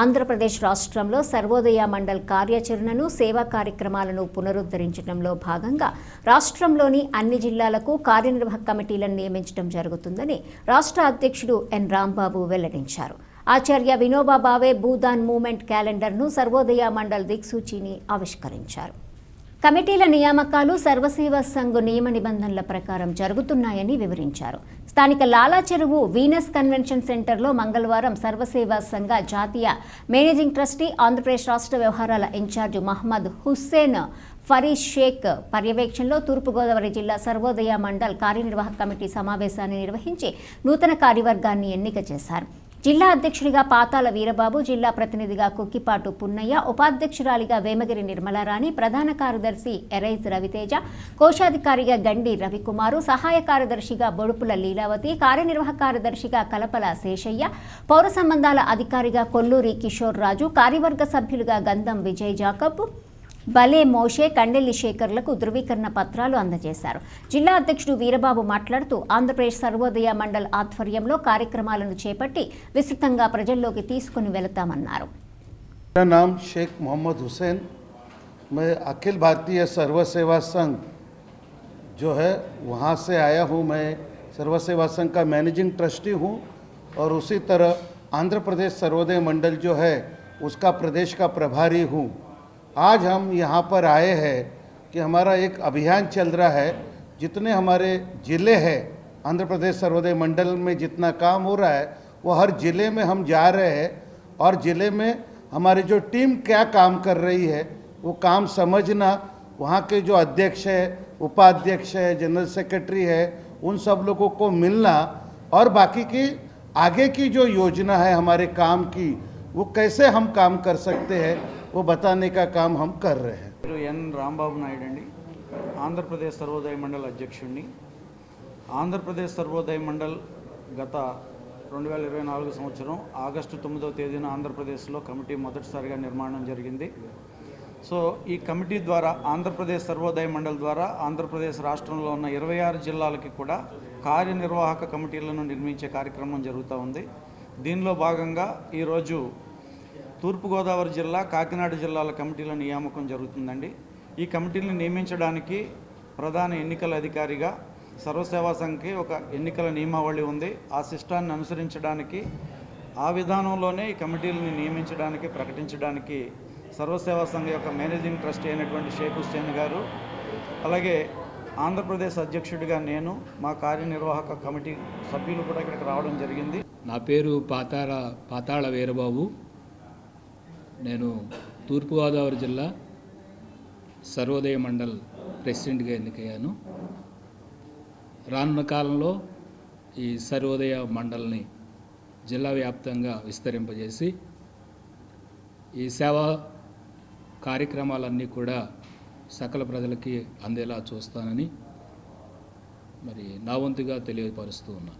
ఆంధ్రప్రదేశ్ రాష్ట్రంలో సర్వోదయ మండల్ కార్యాచరణను సేవా కార్యక్రమాలను పునరుద్ధరించడంలో భాగంగా రాష్ట్రంలోని అన్ని జిల్లాలకు కార్యనిర్వాహక కమిటీలను నియమించడం జరుగుతుందని రాష్ట్ర అధ్యక్షుడు ఎన్ రాంబాబు వెల్లడించారు. ఆచార్య వినోబా భావే భూదాన్ మూమెంట్ క్యాలెండర్ను సర్వోదయ మండల్ దిక్సూచిని ఆవిష్కరించారు. కమిటీల నియామకాలు సర్వసేవ సంఘ్ నియమ నిబంధనల ప్రకారం జరుగుతున్నాయని వివరించారు. స్థానిక లాలా చెరువు వీనస్ కన్వెన్షన్ సెంటర్లో మంగళవారం సర్వసేవా సంఘ జాతీయ మేనేజింగ్ ట్రస్టీ ఆంధ్రప్రదేశ్ రాష్ట్ర వ్యవహారాల ఇన్ఛార్జ్ మహమ్మద్ హుస్సేన్ ఫరీద్ షేక్ పర్యవేక్షణలో తూర్పుగోదావరి జిల్లా సర్వోదయ మండల్ కార్యనిర్వాహక కమిటీ సమావేశాన్ని నిర్వహించి నూతన కార్యవర్గాన్ని ఎన్నిక చేశారు. జిల్లా అధ్యక్షుడిగా పాతాల వీరబాబు జిల్లా ప్రతినిధిగా కుక్కిపాటు పున్నయ్య ఉపాధ్యక్షురాలిగా వేమగిరి నిర్మలారాణి ప్రధాన కార్యదర్శి ఎరైజ్ రవితేజ కోశాధికారిగా గండి రవికుమారు సహాయ కార్యదర్శిగా బొడుపుల లీలావతి కార్యనిర్వాహక కార్యదర్శిగా కలపల శేషయ్య పౌర సంబంధాల అధికారిగా కొల్లూరి కిషోర్ రాజు కార్యవర్గ సభ్యులుగా గంధం విజయ్ జాకబ్ బలే మోషే కండెల్లి శేఖర్లకు ధృవీకరణ పత్రాలు అందజేశారు జిల్లా అధ్యక్షుడు వీరబాబు మాట్లాడుతూ ఆంధ్రప్రదేశ్ సర్వోదయ మండల్ ఆధ్వర్యంలో కార్యక్రమాలను చేపట్టి విస్తృతంగా ప్రజల్లోకి తీసుకుని వెళతామన్నారు मेरा नाम शेख मोहम्मद हुसैन मैं अखिल भारतीय सर्व सेवा संघ जो है वहाँ से आया हूँ मैं सर्व सेवा संघ का मैनेजिंग ट्रस्टी हूँ और उसी तरह आंध्र प्रदेश सर्वोदय मंडल जो है उसका प्रदेश का प्रभारी हूँ आज हम यहाँ पर आए हैं कि हमारा एक अभियान चल रहा है। जितने हमारे ज़िले हैं, आंध्र प्रदेश सर्वोदय मंडल में जितना काम हो रहा है, वो हर ज़िले में हम जा रहे हैं और ज़िले में हमारी जो टीम क्या काम कर रही है, वो काम समझना, वहाँ के जो अध्यक्ष है, उपाध्यक्ष है, जनरल सेक्रेटरी है, उन सब लोगों को मिलना और बाकी की आगे की जो योजना है हमारे काम की, वो कैसे हम काम कर सकते हैं वो बताने का काम हम कर रहे हैं పేరు ఎన్ రాంబాబు నాయుడు అండి ఆంధ్రప్రదేశ్ సర్వోదయ మండల్ అధ్యక్షుడిని ఆంధ్రప్రదేశ్ సర్వోదయ మండల్ గత రెండు వేల ఇరవై నాలుగు సంవత్సరం ఆగస్టు తొమ్మిదవ తేదీన ఆంధ్రప్రదేశ్లో కమిటీ మొదటిసారిగా నిర్మాణం జరిగింది సో ఈ కమిటీ ద్వారా ఆంధ్రప్రదేశ్ సర్వోదయ మండల్ ద్వారా ఆంధ్రప్రదేశ్ రాష్ట్రంలో ఉన్న ఇరవై ఆరు జిల్లాలకి కూడా కార్యనిర్వాహక కమిటీలను నిర్మించే కార్యక్రమం జరుగుతూ ఉంది దీనిలో భాగంగా ఈరోజు తూర్పుగోదావరి జిల్లా కాకినాడ జిల్లాల కమిటీల నియామకం జరుగుతుందండి. ఈ కమిటీలను నియమించడానికి ప్రధాన ఎన్నికల అధికారిగా సర్వసేవా సంఘకి ఒక ఎన్నికల నియమావళి ఉంది. ఆ సిస్టాన్ని అనుసరించడానికి ఆ విధానంలోనే ఈ కమిటీలని నియమించడానికి ప్రకటించడానికి సర్వసేవా సంఘ యొక్క మేనేజింగ్ ట్రస్టీ అయినటువంటి షేక్ హుస్సేన్ గారు అలాగే ఆంధ్రప్రదేశ్ అధ్యక్షుడిగా నేను మా కార్యనిర్వాహక కమిటీ సభ్యులు కూడా ఇక్కడికి రావడం జరిగింది. నా పేరు పాతాళ పాతాళ వీరబాబు. నేను తూర్పుగోదావరి జిల్లా సర్వోదయ మండల్ ప్రెసిడెంట్గా ఎన్నికయ్యాను. రానున్న కాలంలో ఈ సర్వోదయ మండల్ని జిల్లా వ్యాప్తంగా విస్తరింపజేసి ఈ సేవా కార్యక్రమాలన్నీ కూడా సకల ప్రజలకి అందేలా చూస్తానని మరి నా వంతుగా తెలియపరుస్తూ ఉన్నాను